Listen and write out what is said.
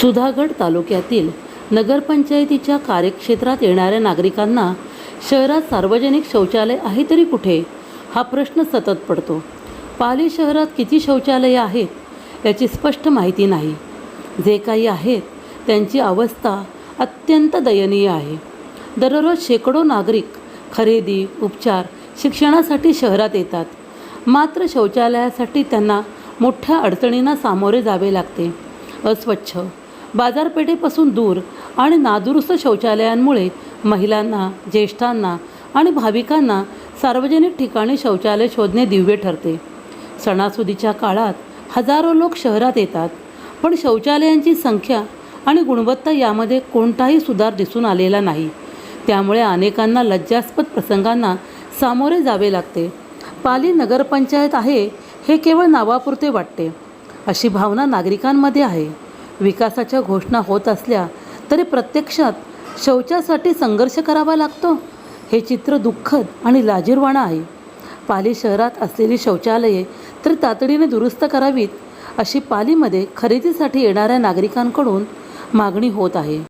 सुधागड तालुक्यातील नगरपंचायतीच्या कार्यक्षेत्रात येणाऱ्या नागरिकांना शहरात सार्वजनिक शौचालय आहे तरी कुठे? हा प्रश्न सतत पडतो. पाली शहरात किती शौचालये आहेत याची स्पष्ट माहिती नाही. जे काही आहेत त्यांची अवस्था अत्यंत दयनीय आहे. दररोज शेकडो नागरिक खरेदी उपचार शिक्षणासाठी शहरात येतात. मात्र शौचालयासाठी त्यांना मोठ्या अडचणींना सामोरे जावे लागते. अस्वच्छ बाजारपेठेपासून दूर आणि नादुरुस्त शौचालयांमुळे महिलांना ज्येष्ठांना आणि भाविकांना सार्वजनिक ठिकाणी शौचालय शोधणे दिव्य ठरते. सणासुदीच्या काळात हजारो लोक शहरात येतात पण शौचालयांची संख्या आणि गुणवत्ता यामध्ये कोणताही सुधार दिसून आलेला नाही. त्यामुळे अनेकांना लज्जास्पद प्रसंगांना सामोरे जावे लागते. पाली नगरपंचायत आहे हे केवळ नावापुरते वाटते. अशी भावना नागरिकांमध्ये आहे. विकासाच्या घोषणा होत असल्या तरी प्रत्यक्षात शौचासाठी संघर्ष करावा लागतो. हे चित्र दुःखद आणि लाजीरवाणं आहे. पाली शहरात असलेली शौचालये तर तातडीने दुरुस्त करावीत अशी पालीमध्ये खरेदीसाठी येणाऱ्या नागरिकांकडून मागणी होत आहे.